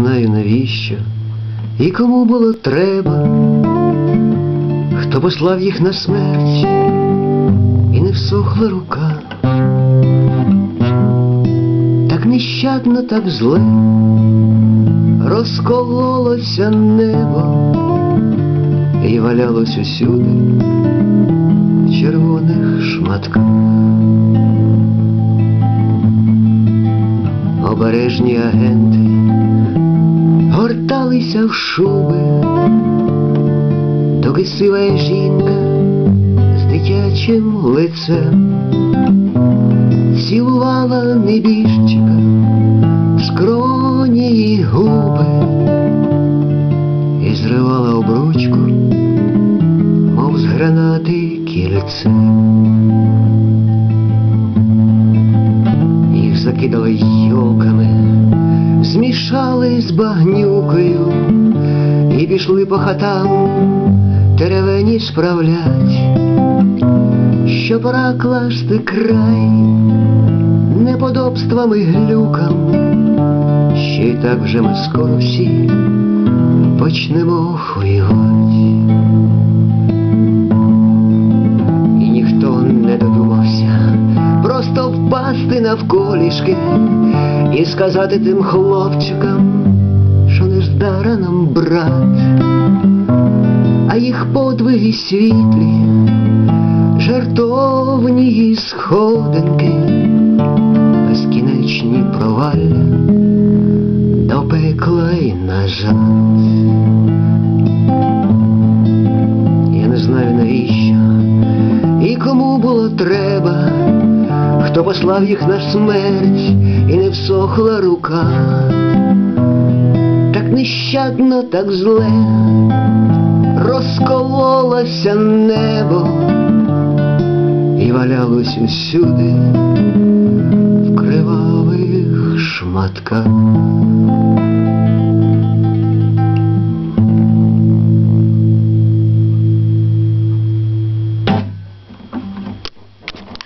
знаю навіщо. І кому було треба, хто послав їх на смерть, і не всохла рука. Так нещадно, так зле. Розкололося небо. І валялось усюди в червоних шматках. Обережні агенти горталися в шуби, доки сива жінка з дитячим лицем цілувала небіжчика в скроні й губи і зривала обручку, мов з гранати кільце. Їх закидали йолками, змішали з багнюкою і пішли по хатам теревені справлять, що пора класти край неподобствам і глюкам, ще й так вже ми скоро всі почнемо хуювать. Навколішки і сказати тим хлопчикам, що не здара нам брат, а їх подвиги світлі, жартовні й сходинки, безкінечні провалля до пекла й назад. Я не знаю навіщо і кому було треба, хто послав їх на смерть і не всохла рука. Так нещадно, так зле розкололося небо і валялось усюди в кривавих шматках.